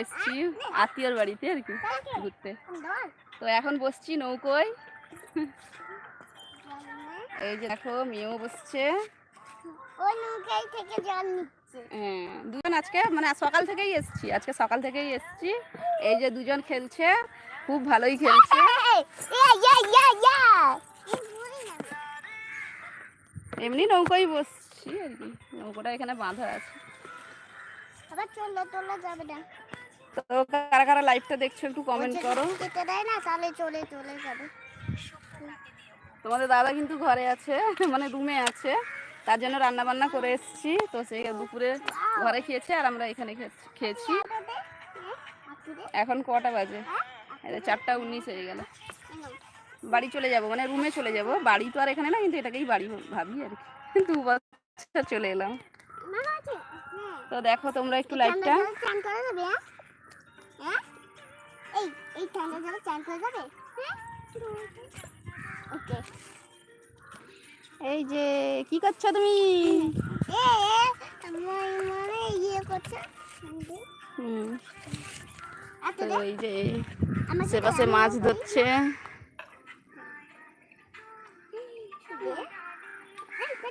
এসছি আত্মীয়র বাড়িতে আর কি, ঘুরতে। তো এখন বসছি নৌকোয়। এই যে দেখো, মেয়েও বসছে। নৌকাই হ্যাঁ দুজন আজকে মানে সকাল থেকেই এসছি, আজকে সকাল থেকেই এসছি। এই যে দুজন খেলছে, খুব ভালোই খেলছে। এমনি নৌকোয় বসছি আর কি, নৌকোটা এখানে বাঁধা আছে। আবার চলল চলল যাবে না। তো কারা কারা লাইভটা দেখছ একটু কমেন্ট করো। কেটে দেয় না তাহলে চলে চলে যাবে। তোমাদের দাদা কিন্তু ঘরে আছে মানে রুমে আছে তার জন্য রান্না বান্না করে এসেছি। তো সেই দুপুরে ঘরে খেয়েছে আর আমরা এখানে খেয়েছি- এখন কটা বাজে? চারটা উনিশ হয়ে গেল। বাড়ি চলে যাব মানে রুমে চলে যাব। বাড়ি তো আর এখানে না কিন্তু এটাকেই বাড়ি ভাবি আর কি। দু বছর চলে এলাম। তো দেখো তোমরা একটু লাইটটা চান হ্যাঁ? হ্যাঁ? এই এই ঠান্ডা জলে চান করা যাবে? হ্যাঁ? ওকে। এই যে কি করছ তুমি? মানে ইয়ে করছে হুম। তো এই যে আমার সে পাশে মাছ ধরছে।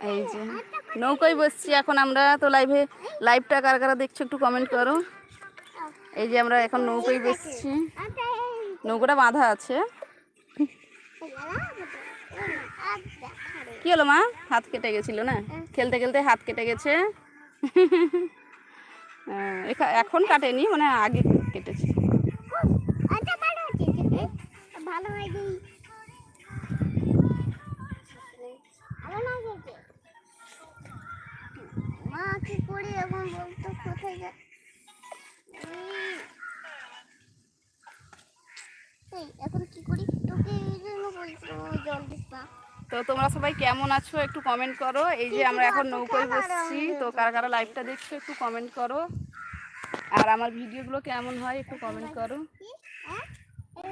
এই যে নৌকোয় বসছি, এখন আমরা তো লাইভে লাইভটা কারা কারা দেখছ একটু কমেন্ট করো। এই যে আমরা এখন নৌকোয় বসছি। নৌকোটা বাঁধা আছে। কি হলো মা? হাত কেটে গেছিল না? খেলতে খেলতে হাত কেটে গেছে। এখন কাটেনি মানে আগে কেটেছে। হয় ভালো তোমরা সবাই কেমন আছো একটু কমেন্ট করো। এই যে আমরা এখন নৌকোয় বসছি, তো কারা কারা লাইভটা দেখছ একটু কমেন্ট করো। আর আমার ভিডিওগুলো কেমন হয় একটু কমেন্ট করো।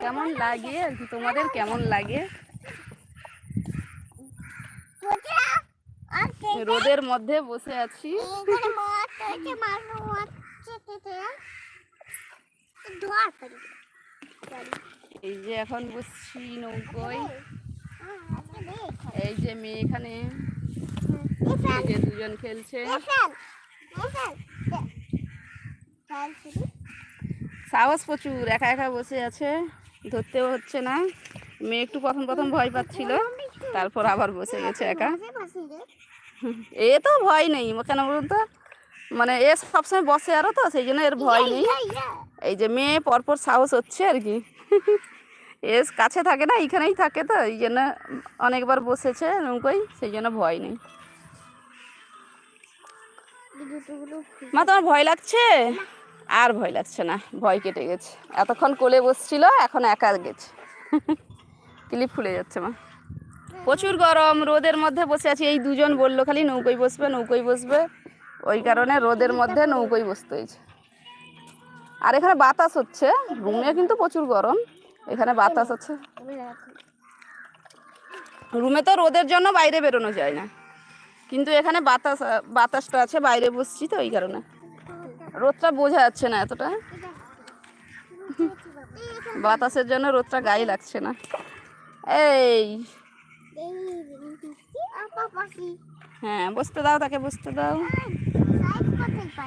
কেমন লাগে আর কি, তোমাদের কেমন লাগে? রোদের মধ্যে বসে আছি। এই যে এখন বসছি নৌকোয়। এই যে মেয়ে এখানে। দুজন খেলছে। সাহস প্রচুর, একা একা বসে আছে, ধরতেও হচ্ছে না। মেয়ে একটু প্রথম প্রথম ভয় পাচ্ছিল, তারপর আবার বসে গেছে একা। এ তো ভয় নেই, কেন বলুন তো? মানে এ সবসময় বসে আরও তো, সেই জন্য এর ভয় নেই। এই যে মেয়ে, পরপর সাহস হচ্ছে আর কি। এ কাছে থাকে না, এইখানেই থাকে তো, এই জন্য অনেকবার বসেছে নৌকোই সেই জন্য ভয় নেই। মা, তোমার ভয় লাগছে? আর ভয় লাগছে না, ভয় কেটে গেছে। এতক্ষণ কোলে বসছিল, এখন একা গেছে। ক্লিপ ফুলে যাচ্ছে, মা। প্রচুর গরম, রোদের মধ্যে বসে আছি, এই দুজন বলল খালি নৌকোয় বসবে নৌকোয় বসবে। ওই কারণে রোদের মধ্যে নৌকোয় বসতে হয়েছে। আর এখানে বাতাস হচ্ছে, রুমে কিন্তু প্রচুর গরম। এখানে বাতাস আছে। রুমে তো রোদের জন্য বাইরে বেরোনো যায় না। কিন্তু এখানে বাতাস বাতাসটা আছে বাইরে বসছি তো এই কারণে। রোদটা বোঝা যাচ্ছে না এতটা। বাতাসের জন্য রোদটা গায়ে লাগছে না। এই। হ্যাঁ বসতে দাও তাকে বসতে দাও।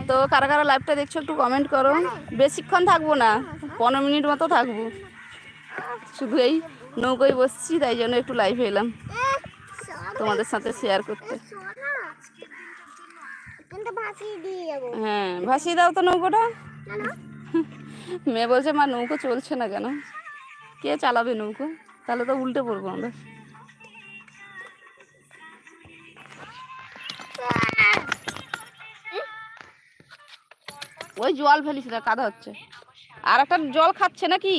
তো কারা কারা লাইভটা দেখছ একটু কমেন্ট করো। বেশিক্ষণ থাকব না পনেরো মিনিট মতো থাকব। শুধু এই নৌকোয় বসছি, তাই জন্য একটু লাইভে এলাম। তোমাদের সাথে শেয়ার করতে। হ্যাঁ ভাসিয়ে দাও তো নৌকোটা। মেয়ে বলছে, মা, নৌকো চলছে না কেন? কে চালাবে নৌকো? তাহলে তো উল্টে পড়ব আমরা। ওই জল ফেলিস না, কাদা হচ্ছে। আর একটা জল খাচ্ছে নাকি?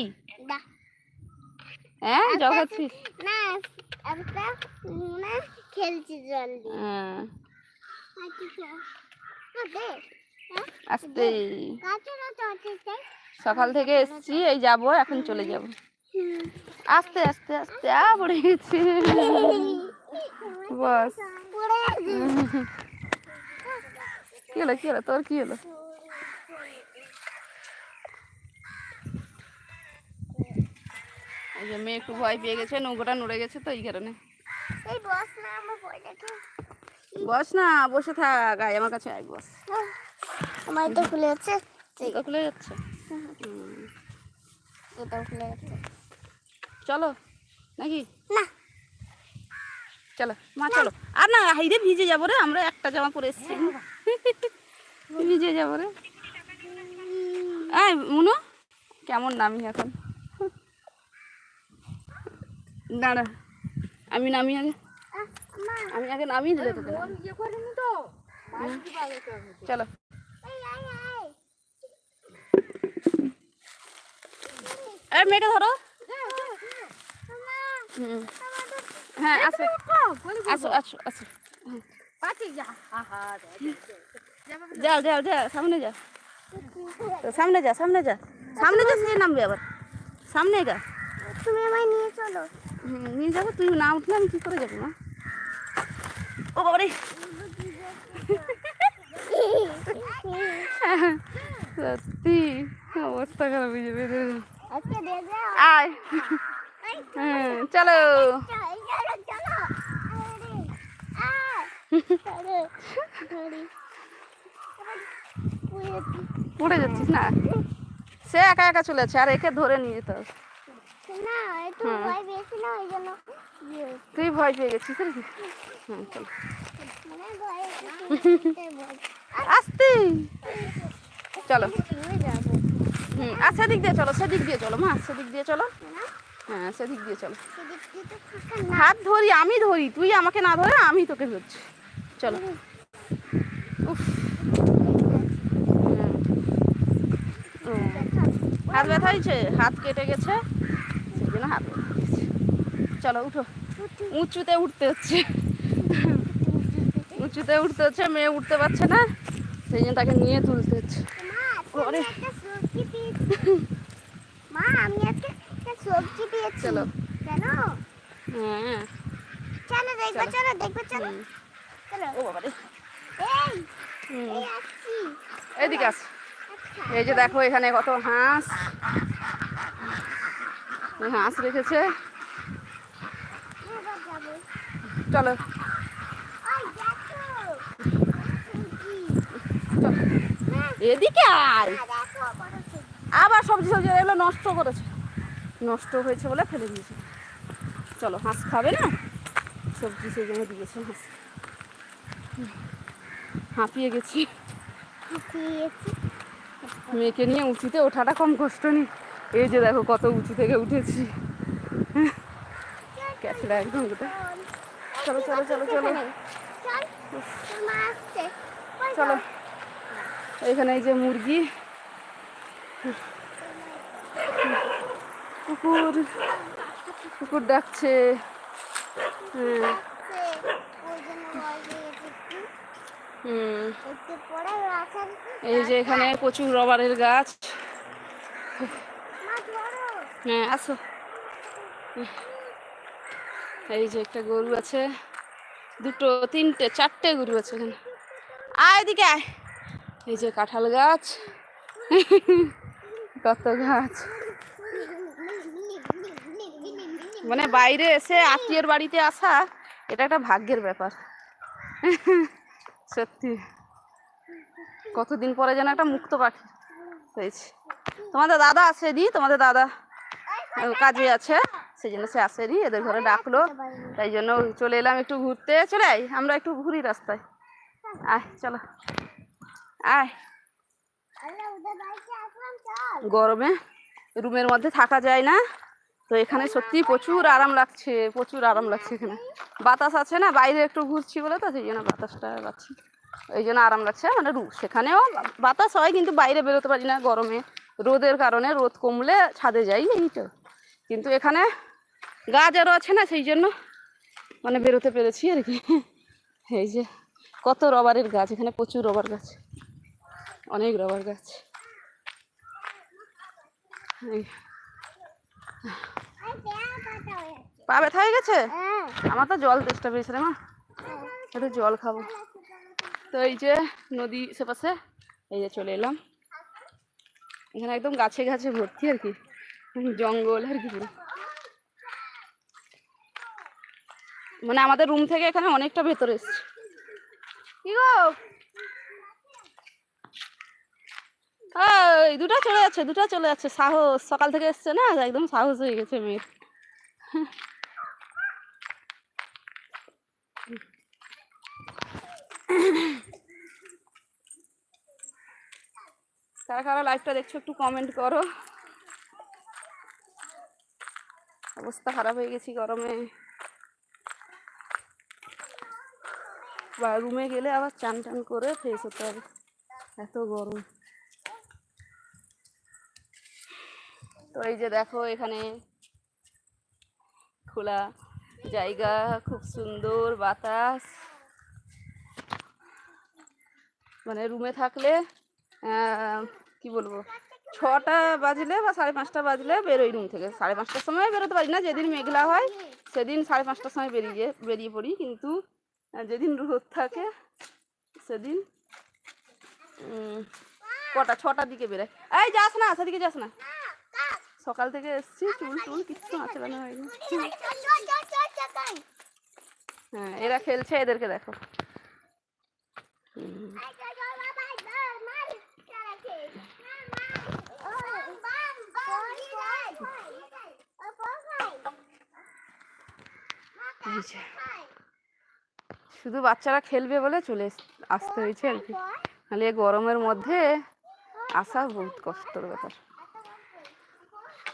হ্যাঁ জল খাচ্ছিস না না খেলছি জল হ্যাঁ। আচ্ছা আস্তে। তাই সকাল থেকে এসছি এই যাব এখন চলে যাব। আস্তে আস্তে আস্তে আ পড়ে গেছি। বাস। কি হলো কি হলো তোর কি হলো? এই যে মেয়ে একটু ভয় পেয়ে গেছে নৌকোটা নড়ে গেছে তো এই কারণে। এই বস না বসে থাক আয় আমার কাছে আয় বস। আমার তো খুলে যাচ্ছে? এটা খুলে যাচ্ছে? এটাও খুলে যাচ্ছে। চলো নাকি? না। চলো মা চলো। আর না হাইরে ভিজে যাব রে আমরা একটা জামা পরে এসছি। ভিজে যাব রে। এই মুনু কেমন নামি এখন? দাঁড়া। আমি নামি আগে। আমি আগে নামিয়ে দিলে তোকে। ইয়ে চলো। এই মেয়েটা ধরো। হ্যাঁ আসো। আসো আসো আসো। যাও যাও যাও সামনে যা। সামনে যা সামনে যা। সামনে যা সে নামবে আবার। সামনে গা তুমি আমায় নিয়ে চলো। নিয়ে যাব তুই না উঠলে আমি কি করে যাব না ও বাবারে সত্যি অবস্থা খারাপ হয়ে যাবে আয়। হ্যাঁ চলো। পড়ে যাচ্ছিস না? সে একা একা চলেছে আর একে ধরে নিয়ে যেতে তুই ভয় পেয়ে গেছিস আসতে। চলো। হুম আর সেদিক দিয়ে চলো সেদিক দিয়ে চলো মা সেদিক দিয়ে চলো। হ্যাঁ সেদিক দিয়ে চলো। হাত ধরি আমি ধরি তুই আমাকে না ধরে আমি তোকে ধরছি। চলো। উফ। হাত ব্যথা হয়েছে? হাত কেটে গেছে? জন্য হাত চলো উঠো। উঁচুতে উঠতে হচ্ছে। উঁচুতে উঠতে হচ্ছে মেয়ে উঠতে পারছে না। সেই জন্য তাকে নিয়ে তুলতে হচ্ছে। চলো। হ্যাঁ। চলো দেখবে চলো। চলো চলো। ও বাবারে। এই এদিকে আস। যে দেখো এখানে কত হাঁস। হাঁস রেখেছে। চলো। এদিকে আয়। সবজি আবার সবজি সবজি এগুলো নষ্ট করেছে। নষ্ট হয়েছে বলে ফেলে দিয়েছে। চলো হাঁস খাবে না? সবজি সেই জন্য দিয়েছে হাঁস। হাঁপিয়ে গেছি। মেয়েকে নিয়ে উঁচুতে ওঠাটা কম কষ্ট নেই। এই যে দেখো কত উঁচু থেকে উঠেছি। ক্যাচড়া একদম চলো চলো চলো চলো। চল এখানে এই যে মুরগি। কুকুর। কুকুর ডাকছে। এই যে এখানে প্রচুর রবারের গাছ। হ্যাঁ আসো। এই যে একটা গরু আছে। দুটো, তিনটে, চারটে গরু আছে এখানে। আয় এদিকে আয়। এই যে কাঁঠাল গাছ। কত গাছ। মানে বাইরে এসে আত্মীয়ের বাড়িতে আসা, এটা একটা ভাগ্যের ব্যাপার। সত্যি। কতদিন পরে যেন একটা মুক্ত পাখি হয়েছে। তোমাদের দাদা আসেনি তোমাদের দাদা। কাজে আছে সেই জন্য সে আসেনি, এদের ঘরে ডাকলো। তাই জন্য চলে এলাম একটু ঘুরতে। চলে আয়, আমরা একটু ঘুরি রাস্তায়। আয়, চলো। আয়। গরমে রুমের মধ্যে থাকা যায় না। তো এখানে সত্যি প্রচুর আরাম লাগছে, প্রচুর আরাম লাগছে এখানে। বাতাস আছে না, বাইরে একটু ঘুরছি বলে তো, সেই জন্য বাতাসটা পাচ্ছি। এই জন্য আরাম লাগছে মানে সেখানেও বাতাস হয়, কিন্তু বাইরে বেরোতে পারি না গরমে। রোদের কারণে রোদ কমলে ছাদে যাই, এই তো। কিন্তু এখানে গাছ আরও আছে না, সেই জন্য মানে বেরোতে পেরেছি আর কি। এই যে কত রবারের গাছ, এখানে প্রচুর রবার গাছ, অনেক রবার গাছ। পা ব্যথা হয়ে গেছে? আমার তো জল তেষ্টা পেয়েছে রে মা। একটু জল খাব। তো এই যে নদী সেপাশে, এই যে চলে এলাম। এখানে একদম গাছে গাছে ভর্তি আর কি। জঙ্গল আর কি মানে আমাদের রুম থেকে এখানে অনেকটা ভেতরে এসছে। কি গো? দুটা চলে যাচ্ছে, দুটা চলে যাচ্ছে। সাহস, সকাল থেকে এসছে না, একদম সাহস হয়ে গেছে মেয়ের। কারা কারা লাইভটা দেখছ একটু কমেন্ট করো। অবস্থা খারাপ হয়ে গেছি গরমে। বা রুমে গেলে আবার চান টান করে ফ্রেশ হতে হবে। এত গরম। তো এই যে দেখো এখানে খোলা জায়গা, খুব সুন্দর বাতাস। মানে রুমে থাকলে কি বলব? ছটা বাজলে বা সাড়ে পাঁচটা বাজলে বেরোই রুম থেকে। সাড়ে পাঁচটার সময় বেরোতে পারি না, যেদিন মেঘলা হয় সেদিন সাড়ে পাঁচটার সময় বেরিয়ে বেরিয়ে পড়ি। কিন্তু যেদিন রোদ থাকে সেদিন কটা, ছটার দিকে বেরোয়। এই, যাস না, সেদিকে যাস না। সকাল থেকে এসছি, চুল টুল কিচ্ছু আচড়ানো হয়নি। হ্যাঁ এরা খেলছে, এদেরকে দেখো। যে, শুধু বাচ্চারা খেলবে বলে চলে আসতে হয়েছে আর কি। নাহলে গরমের মধ্যে আসা বহুত কষ্টর ব্যাপার।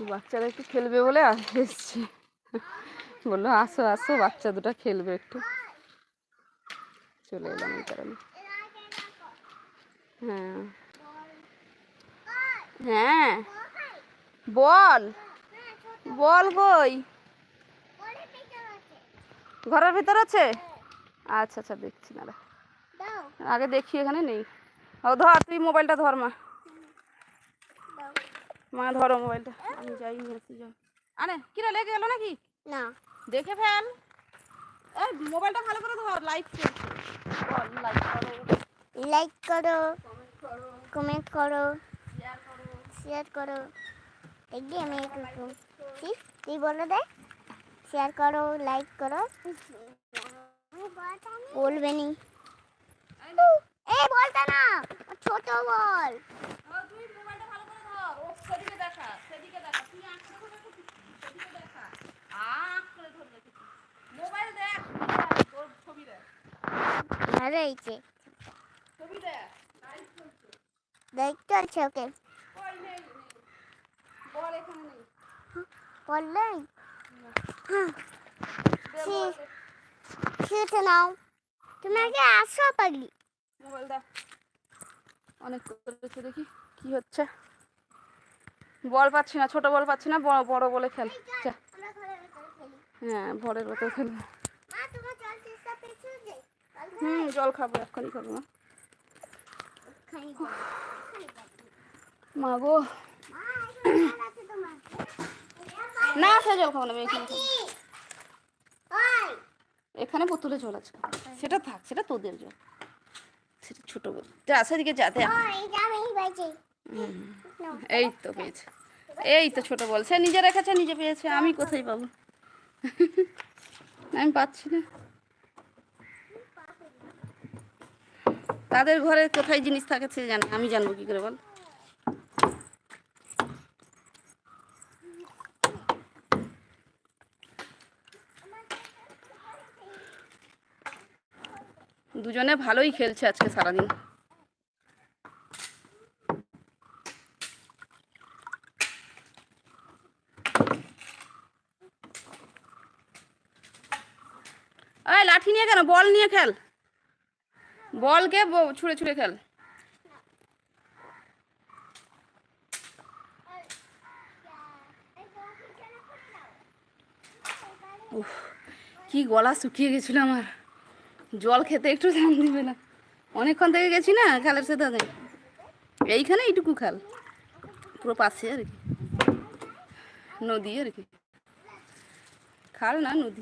বাচ্চারা একটু খেলবে বলে এসছি। বলল আসো আসো বাচ্চা দুটো খেলবে একটু। চলে এলাম এই কারণে। হ্যাঁ। হ্যাঁ। বল। বল কই? ঘরের ভিতর আছে? আচ্ছা আচ্ছা দেখছি না আগে দেখি এখানে নেই। ও ধর তুই মোবাইলটা ধর মা। মা ধরো মোবাইলটা। আমি যাই যাই। আরে কিরা লেগে গেল নাকি? না। দেখে ফেল। এই মোবাইলটা ভালো করে ধর লাইক করো। লাইক করো। কমেন্ট করো কমেন্ট করো শেয়ার করো। শেয়ার করো। দেখবি আমি তুই বলে দে। শেয়ার করো লাইক করো বলবে নি এই বলটা না ছোট বল দেখতে আছে ওকে। বল এখানে নেই? বল। শুতে নাও। তুমি আগে আসো পাগলি। মোবাইল দাও। অনেক করেছে দেখি কি হচ্ছে। বল পাচ্ছি না ছোট বল পাচ্ছি না বড় বড় বলে খেল। ভিতরে হ্যাঁ ভরের মতো খেলব। হুম জল খাব এক্ষুনি খাব মা। গো। না সে জল খাব না আমি এখানে। এখানে বোতলে জল আছে। সেটা থাক, সেটা তোদের জল। সেটা ছোট বল যা, সেদিকে যা, দেখ। এই এই তো পেয়েছে। এই তো ছোট বল। সে নিজে রেখেছে, নিজে পেয়েছে। আমি কোথায় পাবো? আমি পাচ্ছি না। তাদের ঘরে কোথায় জিনিস থাকে সে জানে আমি জানব কি করে বল? দুজনে ভালোই খেলছে আজকে সারাদিন। এই লাঠি নিয়ে কেন? বল নিয়ে খেল। বলকে ছুঁড়ে ছুঁড়ে খেল। উফ, কি গলা শুকিয়ে গেছিল আমার। জল খেতে একটু ধান দিবে না। অনেকক্ষণ থেকে গেছি না খালের সাথে এইখানে এইটুকু খাল। পুরো পাশে আর কি। নদী আর কি। খাল না, নদী।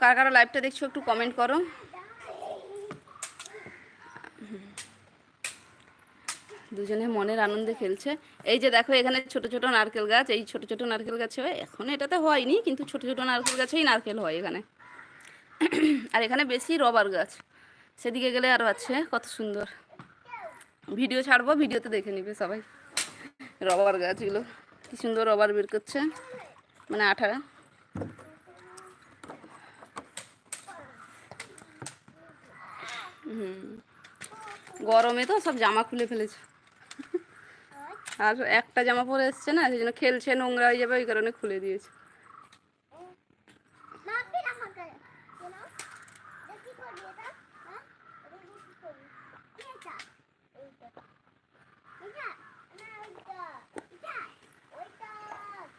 কারা কারা লাইভটা দেখছ একটু কমেন্ট করো। দুজনে মনের আনন্দে খেলছে। এই যে দেখো এখানে ছোট ছোট নারকেল গাছ, এই ছোট ছোট নারকেল গাছে এখন এটাতে হয়নি, কিন্তু ছোট ছোট নারকেল গাছেই নারকেল হয় এখানে। আর এখানে বেশি রবার গাছ। সেদিকে গেলে আরও আছে, কত সুন্দর। ভিডিও ছাড়বো, ভিডিওতে দেখে নিবে সবাই। রবার গাছগুলো, কি সুন্দর রবার বের করছে। মানে আঠা। হুম। গরমে তো সব জামা খুলে ফেলেছে। আর একটা জামা পরে এসছে না, সেই জন্য খেলছে, নোংরা হয়ে যাবে, ওই কারণে খুলে দিয়েছে মা ফির আমাকে you know দেখি করবি এটা হ্যাঁ এটা কি করবি কি এটা এইটা এটা না ওইটা এটা ওইটা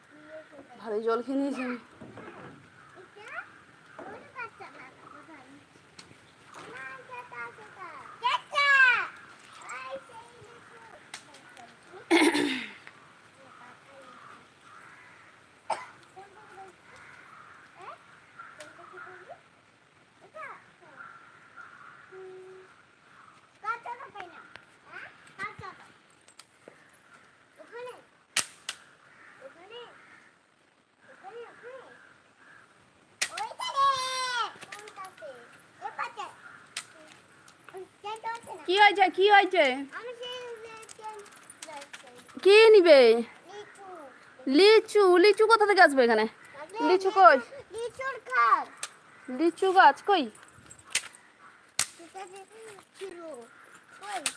কি ভালোই জল খেয়ে নিয়েছি আমি এটা ওইটা কাঁচা না না কোথায় না এটা সেটা কেচা আই সেই কাঁচাটা পাই না হ্যাঁ কাঁচাটা ওখানে ওখানে ওখানে ওখানে ওইখানে কোনটাতে এ পাশে ওইটা আছে না কি হয়েছে? কি হয়েছে? কি নিবে? লিচু। লিচু। কোথা থেকে আসবে এখানে? লিচু কই? লিচু গাছ কই?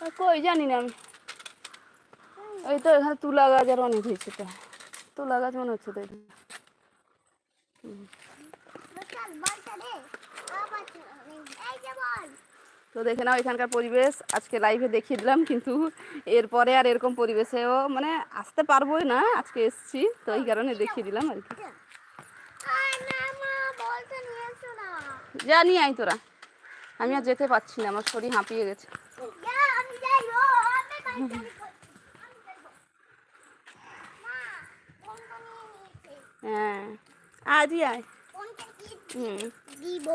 ওই কই? জানি না আমি। এই তো এখানে তুলা গাছ আর অনেক হয়েছে তো। তুলা গাছ মনে হচ্ছে তো এখানে বসাল বলটা দে আবার এই যে বল তো দেখে নাও এখানকার পরিবেশ। আজকে লাইভে দেখিয়ে দিলাম কিন্তু এরপরে আর এরকম পরিবেশেও মানে আসতে পারবোই না আজকে এসছি। তো এই কারণে দেখিয়ে দিলাম আর কি। নিয়ে জানি আই তোরা। আমি আর যেতে পারছি না আমার শরীর হাঁপিয়ে গেছে। হ্যাঁ আজই আয়। হুম। দিব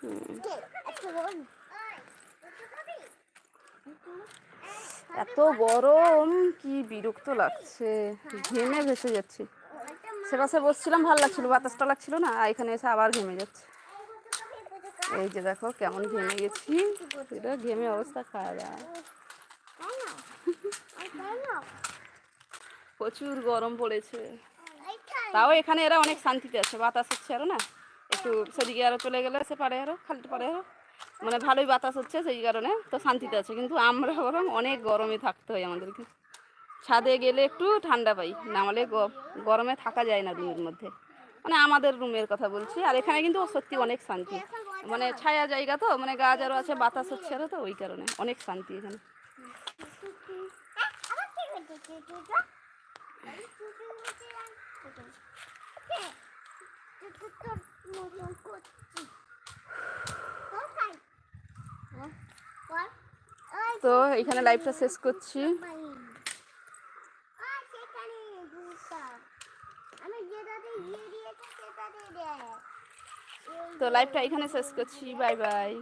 হুম কে আচ্ছা বল ওই তুই খাবি এত গরম, কি বিরক্ত লাগছে। ঘেমে ভেসে যাচ্ছি। সে পাশে বসছিলাম, ভালো লাগছিল, বাতাসটা লাগছিল না এখানে এসে আবার ঘেমে যাচ্ছে। এই যে দেখো, কেমন ঘেমে গেছি। এটা ঘেমে অবস্থা না প্রচুর গরম পড়েছে। তাও এখানে এরা অনেক শান্তিতে আছে, বাতাস হচ্ছে আরও না। একটু সেদিকে আরও চলে গেলে সে পারে আরও খালতে পারে আরও। মানে ভালোই বাতাস হচ্ছে, সেই কারণে তো শান্তিতে আছে। কিন্তু আমরা বরং অনেক গরমে থাকতে হয় আমাদেরকে। ছাদে গেলে একটু ঠান্ডা পাই নাহলে গ- গরমে থাকা যায় না রুমের মধ্যে। মানে আমাদের রুমের কথা বলছি, আর এখানে কিন্তু সত্যি অনেক শান্তি। মানে ছায়া জায়গা তো মানে গাছ আরও আছে, বাতাস হচ্ছে আরও তো, ওই কারণে অনেক শান্তি এখানে কি হয়েছে চুচুটা এই চুচু হচ্ছে আর চুচু কে চুচু তোর মতন করছি কোথায় হ্যাঁ বল ওই তো এখানে লাইফটা শেষ করছি। তো লাইভটা এখানে শেষ করছি। Bye bye